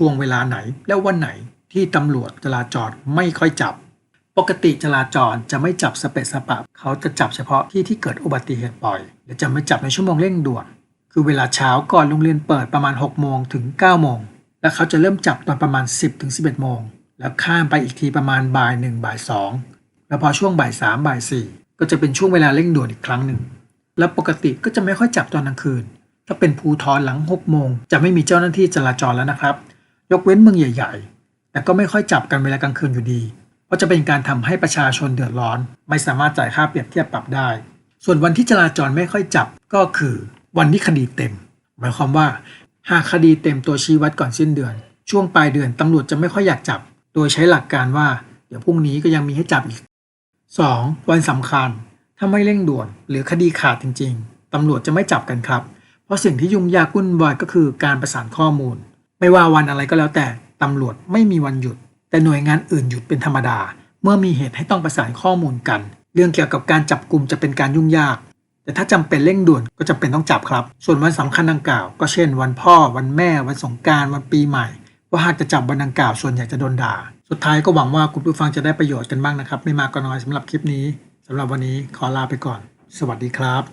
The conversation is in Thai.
ช่วงเวลาไหน และวันไหนที่ตำรวจจราจรไม่ค่อยจับ ปกติจราจรจะไม่จับสเปซสปะเขาจะจับเฉพาะที่ที่เกิดอุบัติเหตุบ่อย และจะไม่จับในชั่วโมงเร่งด่วน คือเวลาเช้าก่อนโรงเรียนเปิดประมาณ 6 โมงถึง 9 โมง และเขาจะเริ่มจับตอนประมาณ 10 ถึง 11 โมง แล้วข้ามไปอีกทีประมาณบ่าย1บ่าย2แล้วพอช่วงบ่าย3บ่าย4ก็จะเป็นช่วงเวลาเร่งด่วนอีกครั้งหนึ่ง แล้วปกติก็จะไม่ค่อยจับตอนกลางคืน ถ้าเป็นภูทรหลัง6โมงจะไม่มีเจ้าหน้าที่จราจรแล้วนะครับ ยกเว้นเมืองใหญ่ ๆ แต่ก็ไม่ค่อยจับกันเวลากลางคืนอยู่ดี เพราะจะเป็นการทำให้ประชาชนเดือดร้อน ไม่สามารถจ่ายค่าเปรียบเทียบปรับได้ ส่วนวันที่จราจรไม่ค่อยจับก็คือ วันที่คดีเต็ม หมายความว่า หากคดีเต็มตัวชี้วัดก่อนสิ้นเดือน ช่วงปลายเดือนตำรวจจะไม่ค่อยอยากจับ โดยใช้หลักการว่า เดี๋ยวพรุ่งนี้ก็ยังมีให้จับอีก 2. วันสำคัญ ถ้าไม่เร่งด่วน หรือคดีขาดจริง ๆตำรวจจะไม่จับกันครับ เพราะสิ่งที่ยุ่งยากวุ่นวายก็คือการประสานข้อมูล ไม่ว่าวันอะไรก็แล้วแต่ตำรวจไม่มีวันหยุด แต่หน่วยงานอื่นหยุดเป็นธรรมดา เมื่อมีเหตุให้ต้องประสานข้อมูลกัน เรื่องเกี่ยวกับการจับกลุ่มจะเป็นการยุ่งยาก แต่ถ้าจำเป็นเร่งด่วนก็จำเป็นต้องจับครับ ส่วนวันสำคัญดังกล่าว ก็เช่น วันพ่อ วันแม่ วันสงการวันปีใหม่ ว่าหากจะจับวันดังกล่าวส่วนใหญ่จะโดนด่า สุดท้ายก็หวังว่าคุณผู้ฟังจะได้ประโยชน์กันบ้างนะครับ ไม่มากก็น้อยสำหรับคลิปนี้สำหรับวันนี้ขอลาไปก่อน สวัสดีครับ